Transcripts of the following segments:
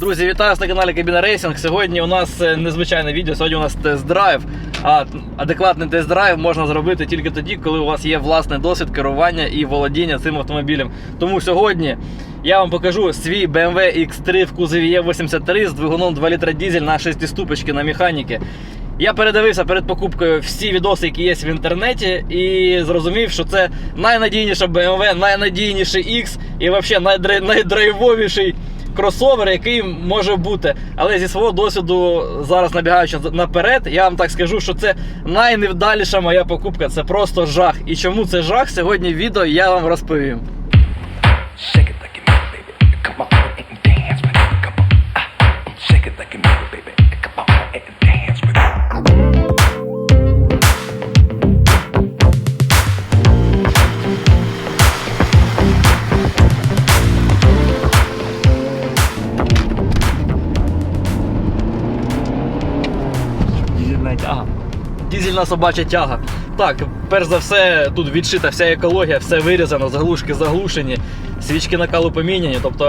Друзі, вітаю вас на каналі Кабіна Рейсинг. Сьогодні у нас е, незвичайне відео. Сьогодні у нас тест-драйв. А адекватний тест-драйв можна зробити тільки тоді, коли у вас є власний досвід керування і володіння цим автомобілем. Тому сьогодні я вам покажу свій BMW X3 в кузові E83 з двигуном 2 літра дізель на 6 ступочки на механіки. Я передивився перед покупкою всі відоси, які є в інтернеті, і зрозумів, що це найнадійніша BMW, найнадійніший X і взагалі найдрайвовіший кросовер, який може бути. Але зі свого досвіду, зараз набігаючи наперед, я вам так скажу, що це найневдаліша моя покупка. Це просто жах. І чому це жах? Сьогодні в відео я вам розповім. Тяга. Дізельна собача тяга. Так, перш за все, тут відшита вся екологія, все вирізано, заглушки заглушені, свічки накалу поміняні. Тобто,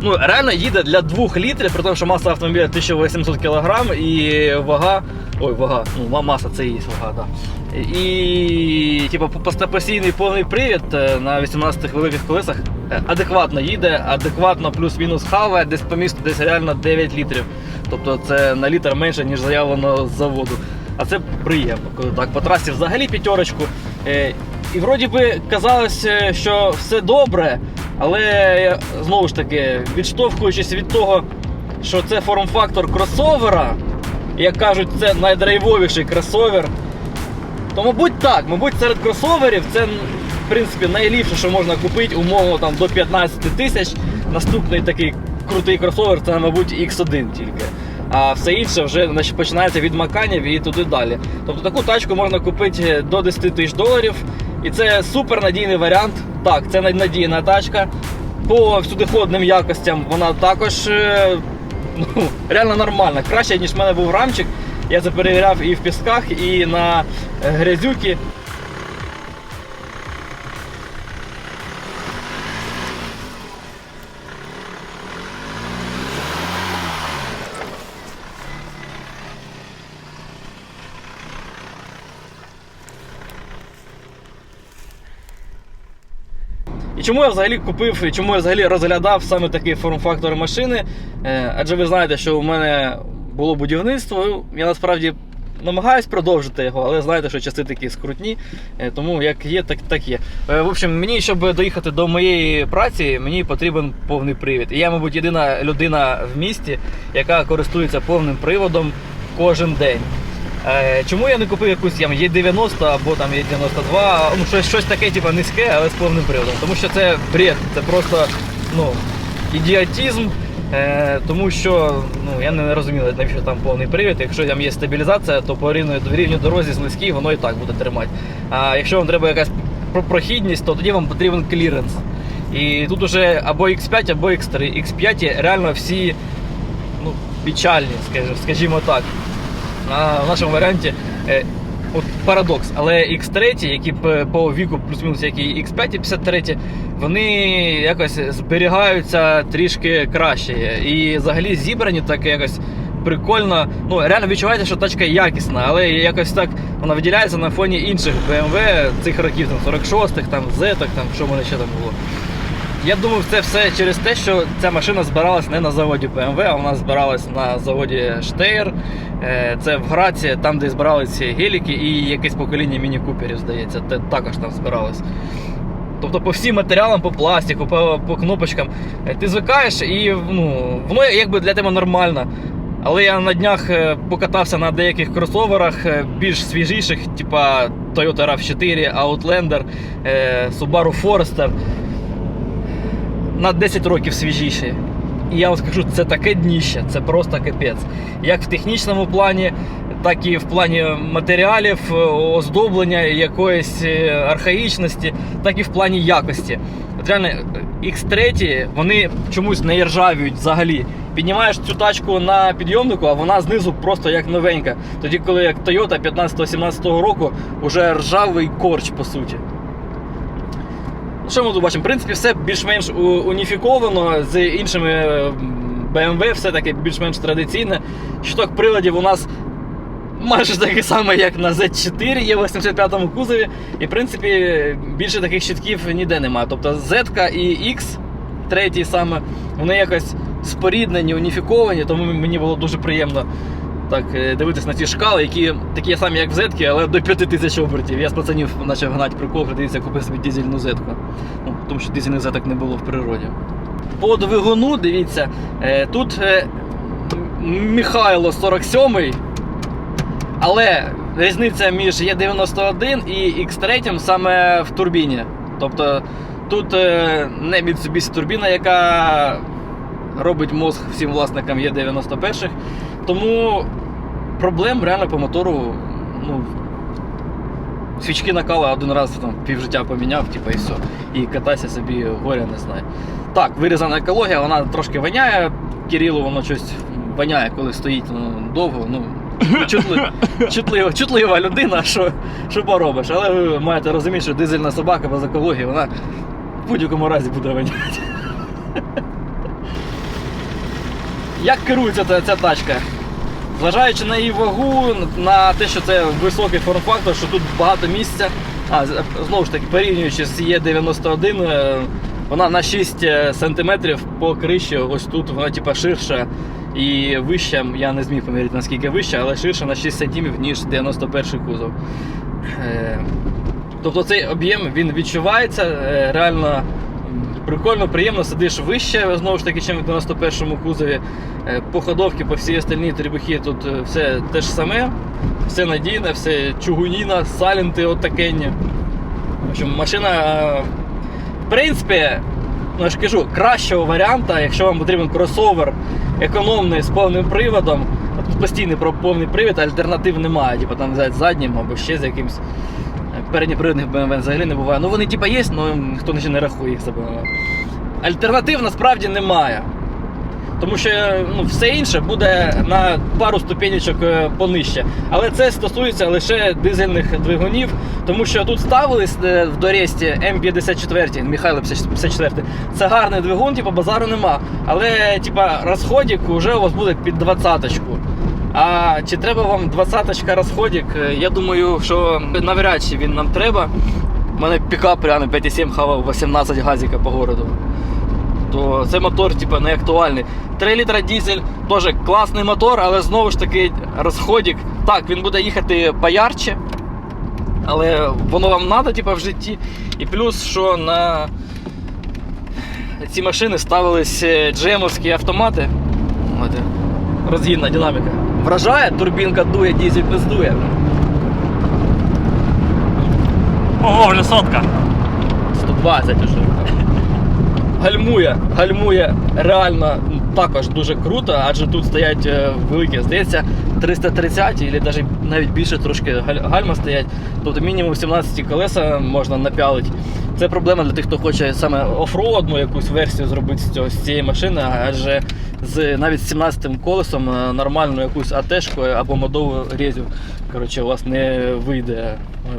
ну, реально їде для 2 літрів, при тому, що маса автомобіля 1800 кг і вага. Ой, вага, ну, маса це і є вага, так. Да. І, типу, постійний повний привід е, на 18 великих колесах е, адекватно їде, адекватно плюс-мінус хаває, десь по місту десь реально 9 літрів. Тобто це на літр менше, ніж заявлено з заводу. А це приємно, коли так по трасі взагалі п'ятерочку. Е, І вроді би казалось, е, що все добре, але е, знову ж таки, відштовхуючись від того, що це форм-фактор кросовера, як кажуть, це найдрайвовіший кросовер. То, мабуть, так, мабуть, серед кросоверів це в принципі найліпше, що можна купити, умовно там до 15 тисяч. Наступний такий крутий кросовер це, мабуть, X1 тільки. А все інше вже починається від маканів і туди далі. Тобто таку тачку можна купити до 10 тисяч доларів. І це супер надійний варіант. Так, це надійна тачка. По всюдиходним якостям вона також е, ну, реально нормальна. Краще, ніж в мене був рамчик. Я це перевіряв і в пісках, і на е, грязюки. І чому я взагалі купив, і чому я взагалі розглядав саме такий форм-фактор машини? Е, Адже ви знаєте, що у мене було будівництво. Я насправді намагаюсь продовжити його, але знаєте, що часи такі скрутні. Е, Тому як є, так, так є. Е, В общем, мені, щоб доїхати до моєї праці, мені потрібен повний привід. І я, мабуть, єдина людина в місті, яка користується повним приводом кожен день. Е, Чому я не купив якусь там Є90 або там Є92, ну щось, щось таке, типу, низьке, але з повним приводом. Тому що це бред, це просто ну, ідіотизм. Е, тому що ну, я не розумію, навіщо там повний привід. Якщо там є стабілізація, то по рівній, рівній дорозі слизькій воно і так буде тримати. А якщо вам треба якась про- прохідність, то тоді вам потрібен кліренс. І тут уже або X5, або X3. X5 реально всі ну, печальні, скажімо так. А в нашому варіанті е, от парадокс, але X3, які по віку плюс-мінус, як і X5 і 53, вони якось зберігаються трішки краще. І взагалі зібрані так якось прикольно. Ну, реально відчувається, що тачка якісна, але якось так вона виділяється на фоні інших BMW цих років, там 46-х, там Z, там, що в ще там було. Я думаю, це все через те, що ця машина збиралась не на заводі BMW, а вона збиралась на заводі Штейр. Е, Це в Граці, там, де збиралися геліки і якесь покоління міні-куперів, здається, те також там збиралось. Тобто по всім матеріалам, по пластику, по, по кнопочкам, е, ти звикаєш і ну, воно якби для тебе нормально. Але я на днях е, покатався на деяких кросоверах більш свіжіших, типа Toyota RAV4, Outlander, е, Subaru Forester на 10 років свіжіші. І я вам скажу, це таке дніще, це просто капець. Як в технічному плані, так і в плані матеріалів, е, оздоблення, якоїсь е, архаїчності, так і в плані якості. От реально, X3 вони чомусь не ржавіють взагалі. Піднімаєш цю тачку на підйомнику, а вона знизу просто як новенька. Тоді, коли як Toyota 15-17 року, вже ржавий корч, по суті. Що ми тут бачимо? В принципі, все більш-менш уніфіковано з іншими BMW все-таки більш-менш традиційне. Щиток приладів у нас майже такий самий, як на Z4 є в 85-му кузові. І, в принципі, більше таких щитків ніде немає. Тобто Z і X, третій саме, вони якось споріднені, уніфіковані, тому мені було дуже приємно так е, дивитись на ці шкали, які такі самі, як в Z, але до 5000 обертів. Я з пацанів почав гнати прикол, дивіться, купив собі дизельну Z. Ну, тому що дизельних Z не було в природі. По двигуну, дивіться, е, тут е, Михайло 47 але різниця між Е91 і X3 саме в турбіні. Тобто тут не Mitsubishi турбіна, яка робить мозг всім власникам Е91. Тому проблем реально по мотору. Ну, свічки накала один раз там півжиття поміняв, типу, і все. І катайся собі горя не знає. Так, вирізана екологія, вона трошки воняє. Кирилу воно щось воняє, коли стоїть ну, довго. Ну, чутлива, чутлива, чутлива людина, що, що поробиш. Але ви маєте розуміти, що дизельна собака без екології, вона в будь-якому разі буде воняти. Як керується ця, ця тачка? Зважаючи на її вагу, на те, що це високий форм-фактор, що тут багато місця. А, знову ж таки, порівнюючи з Е91, е, вона на 6 см по криші, ось тут вона типа ширша і вища. Я не зміг поміряти наскільки вища, але ширша на 6 см, ніж 91 кузов. Е, Тобто цей об'єм він відчувається е, реально прикольно, приємно, сидиш вище, знову ж таки, чим в 91-му кузові. Е, По ходовці, по всій остальній трибухі тут е, все те ж саме, все надійне, все чугуніна, салінти отакенні. В общем, машина, е, в принципі, ну я ж кажу, кращого варіанта, якщо вам потрібен кросовер економний з повним приводом, тут постійний повний привід, альтернатив немає, типу там взяти заднім або ще з якимсь. Передньопривідних BMW взагалі не буває. Ну вони типа є, але ніхто не рахує їх за BMW. Альтернатив насправді немає. Тому що ну, все інше буде на пару ступенечок е, понижче. Але це стосується лише дизельних двигунів, тому що тут ставились е, в Доресті М54, Михайло 54. Це гарний двигун, типу базару нема. Але типа розходик вже у вас буде під двадцяточку. А чи треба вам двадцяточка розходик? Е, Я думаю, що навряд чи він нам треба. У мене пікап реально 5,7 хавав 18 газіка по городу то цей мотор типу, не актуальний. 3 літра дізель, теж класний мотор, але знову ж таки розходик. Так, він буде їхати поярче, але воно вам треба типу, в житті. І плюс, що на ці машини ставились е, джемовські автомати. Розгінна динаміка. Вражає, турбінка дує, дізель не здує. Ого, вже сотка. 120 уже. Гальмує, гальмує реально також дуже круто, адже тут стоять е, великі, здається, 330 і навіть навіть більше трошки гальма стоять. Тобто мінімум 17 колеса можна напялити. Це проблема для тих, хто хоче саме офроадну якусь версію зробити з, цього, з цієї машини, адже з навіть з 17 колесом е, нормальну якусь АТ-шку або модову резю коротше, у вас не вийде е,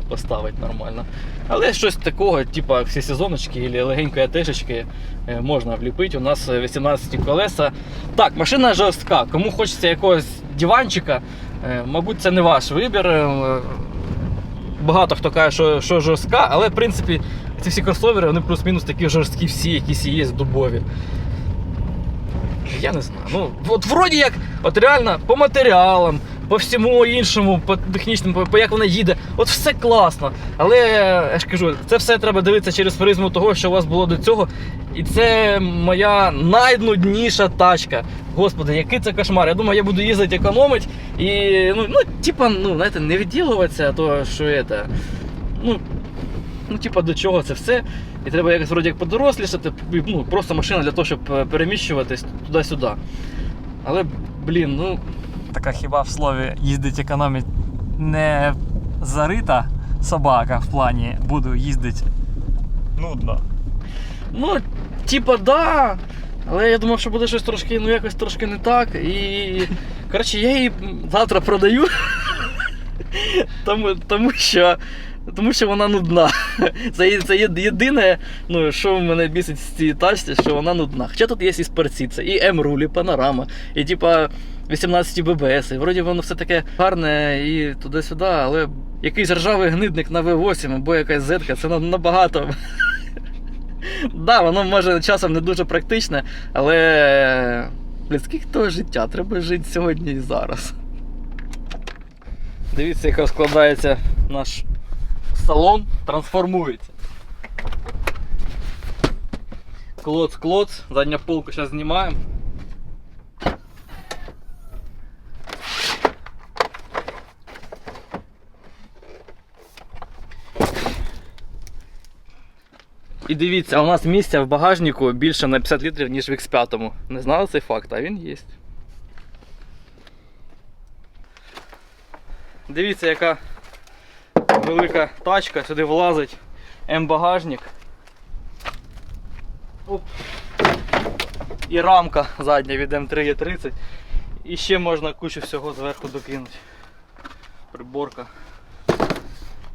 поставити нормально. Але щось такого, типу всі сезоночки або легенької АТшечки е, можна вліпити. У нас е, 18 колеса. Так, машина жорстка. Кому хочеться якогось диванчика, мабуть, це не ваш вибір. Багато хто каже, що, що жорстка, але в принципі ці всі кросовери вони плюс-мінус такі жорсткі всі, якісь є дубові. Я не знаю. Ну, от вроді як, от реально по матеріалам, по всьому іншому, по технічному, по, по як вона їде, от все класно. Але я ж кажу, це все треба дивитися через призму того, що у вас було до цього. І це моя найнудніша тачка. Господи, який це кошмар. Я думаю, я буду їздити економити і, ну, ну типа, ну, знаєте, не відділуватися, то що це. Ну, ну, типа, до чого це все. І треба якось вроді як подорослішати, ну, просто машина для того, щоб е, переміщуватись туди-сюди. Але, блін, ну. Така хіба в слові їздить економить не зарита собака в плані буду їздити нудно. Ну, типа, да. Але я думав, що буде щось трошки, ну якось трошки не так. І. Коротше, я її завтра продаю. Тому, тому що Тому що вона нудна. Це, це єдине, ну, що мене бісить з цієї тачці, що вона нудна. Хоча тут є і спорці, це і М-руль, і панорама, і типа 18 ББС. І вроді воно все таке гарне і туди-сюди, але якийсь ржавий гнидник на V8 або якась зетка, це набагато. Да, воно може часом не дуже практичне, але близьких того життя треба жити сьогодні і зараз. Дивіться, як розкладається наш салон, трансформується. Клоц, клоц, задня полку зараз знімаємо. І дивіться, у нас місця в багажнику більше на 50 літрів, ніж в X5. Не знали цей факт, а він є. Дивіться, яка велика тачка, сюди влазить М-багажник. І рамка задня від М3 є 30. І ще можна кучу всього зверху докинути. Приборка.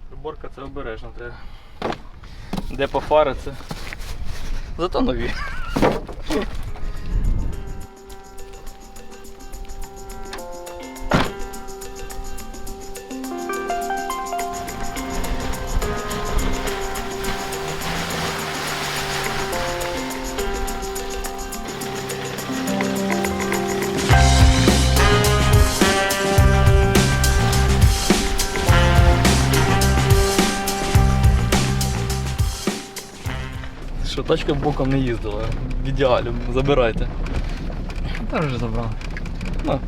Приборка це обережно треба. Де пофариться. Зато нові. Тачка боком не їздила. В ідеалі, забирайте. Та вже забрав. Ну.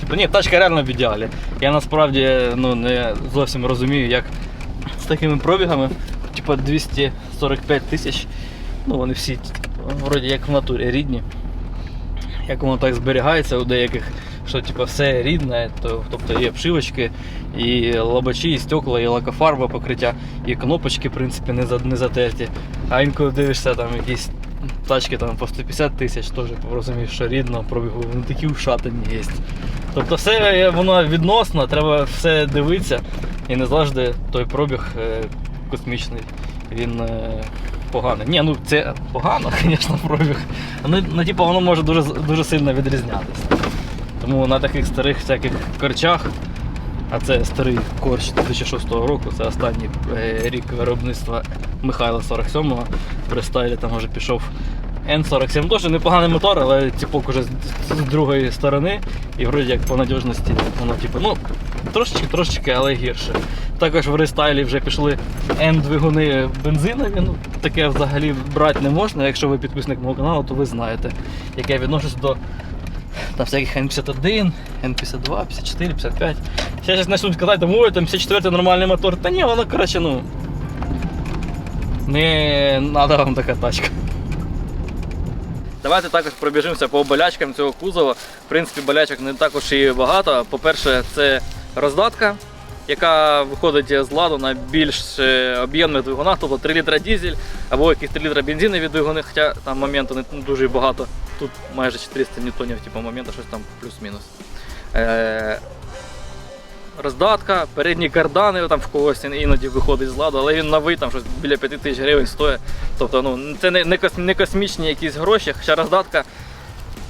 Типу, ні, тачка реально в ідеалі. Я насправді ну, не зовсім розумію, як з такими пробігами, типу 245 тисяч, ну вони всі вроді як в натурі рідні. Як воно так зберігається у деяких, що типу, все рідне, то, тобто є обшивочки, і лобачі, і стекла, і лакофарба покриття, і кнопочки, в принципі, не, не затерті. А інколи дивишся там якісь тачки там по 150 тисяч, теж розумієш, що рідно пробігу, вони такі ушатані є. Тобто все воно відносно, треба все дивитися, і не завжди той пробіг е, космічний, він е, поганий. Ні, ну це погано, звісно, пробіг. Ну, ну типу, воно може дуже, дуже сильно відрізнятися. Тому на таких старих всяких корчах, а це старий корч 2006 року, це останній е, рік виробництва Михайла 47-го. При стайлі там вже пішов N47. Теж непоганий мотор, але ціпок уже з, другої сторони. І вроді як по надіжності воно типу, ну, трошечки, трошечки, але гірше. Також в рестайлі вже пішли N-двигуни бензинові. Ну, таке взагалі брати не можна. Якщо ви підписник мого каналу, то ви знаєте, як я відношусь до там всяких N51, N52, 54, 55. Зараз почнуть казати, там, ой, там 54 нормальний мотор. Та ні, воно, коротше, ну. Не треба вам така тачка. Давайте також пробіжимося по болячкам цього кузова. В принципі, болячок не також і багато. По-перше, це роздатка, яка виходить з ладу на більш е, об'ємних двигунах, тобто 3 літра дізель або якісь 3 літра бензинові двигуни, хоча там моменту не дуже багато. Тут майже 400 ньютонів, типу моменту, щось там плюс-мінус. Е- роздатка, передні кардани там в когось іноді виходить з ладу, але він новий, там щось біля 5 тисяч гривень стоїть. Тобто ну, це не, не, кос- не космічні якісь гроші, хоча роздатка,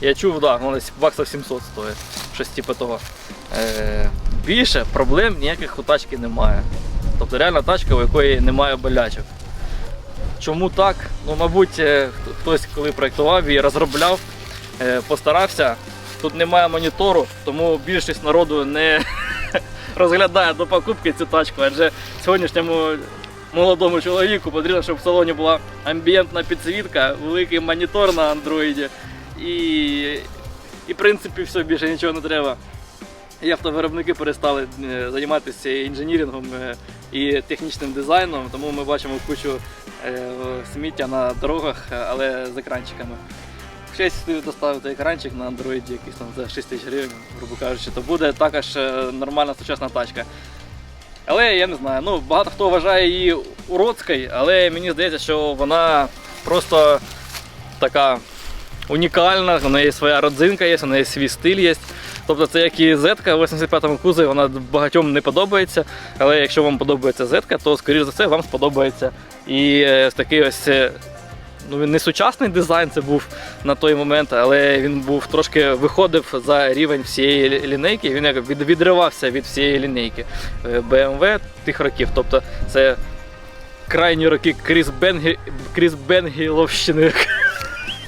я чув, да, вона баксів 700 стоїть. Щось типу того. Е, більше проблем ніяких у тачки немає. Тобто реальна тачка, у якої немає болячок. Чому так? Ну, мабуть, е, хто- хтось, коли проєктував і розробляв, е, постарався. Тут немає монітору, тому більшість народу не розглядає до покупки цю тачку, адже сьогоднішньому молодому чоловіку потрібно, щоб в салоні була амбієнтна підсвітка, великий монітор на андроїді і, і в принципі все більше нічого не треба. І автовиробники перестали е, займатися інженірінгом е, і технічним дизайном, тому ми бачимо кучу е, сміття на дорогах, е, але з екранчиками. Якщо сюди доставити екранчик на андроїді якийсь там за 6 тисяч гривень, грубо кажучи, то буде також е, нормальна сучасна тачка. Але я не знаю, ну багато хто вважає її уродською, але мені здається, що вона просто така унікальна, у неї своя родзинка є, у неї свій стиль є. Тобто це як і Z в 85-му кузові, вона багатьом не подобається. Але якщо вам подобається Z, то скоріш за все вам сподобається і е, такий ось. е, Ну, не сучасний дизайн це був на той момент, але він був трошки виходив за рівень всієї лінейки. Він як від, відривався від всієї лінейки е, BMW тих років. Тобто це крайні роки Кріс Бенгіловщини.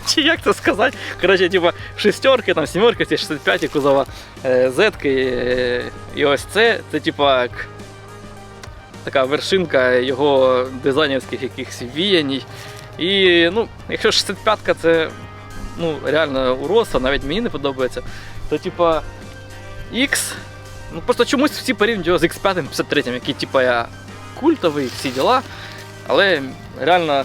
Чи як це сказати? Коротше, типа шестерки, там сімерки, ці 65 кузова е, зетки. е, І ось це, це типа така вершинка його дизайнерських якихось віяній. І ну, якщо 65-ка це ну, реально уродство, навіть мені не подобається, то типа X, ну просто чомусь всі порівнюють його з X5 53, який типа я культовий, всі діла. Але реально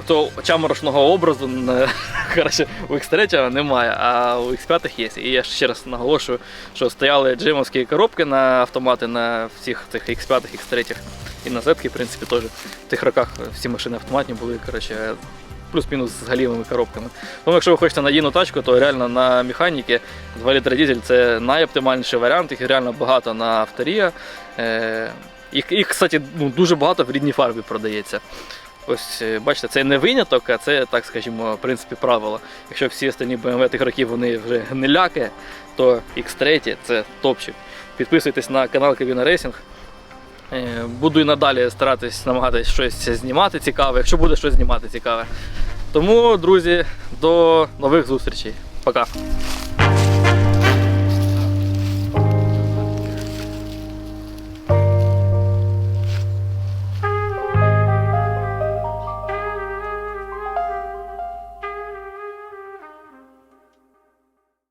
е, того чаморошного образу е, коротше, у X3 немає, а у X5 є. І я ще раз наголошую, що стояли джимовські коробки на автомати на всіх цих X5, X3 і на Z, в принципі, теж в тих роках всі машини автоматні були, коротше, плюс-мінус з галівими коробками. Тому якщо ви хочете надійну тачку, то реально на механіки 2 літра дизель це найоптимальніший варіант, їх реально багато на авторія. Е, їх, їх, кстати, ну, дуже багато в рідній фарбі продається. Ось е, бачите, це не виняток, а це, так скажімо, в принципі, правило. Якщо всі останні BMW тих років вони вже гниляки, то X3 це топчик. Підписуйтесь на канал Кабіна Рейсінг. Буду і надалі старатись намагатись щось знімати цікаве, якщо буде щось знімати цікаве. Тому, друзі, до нових зустрічей. Пока.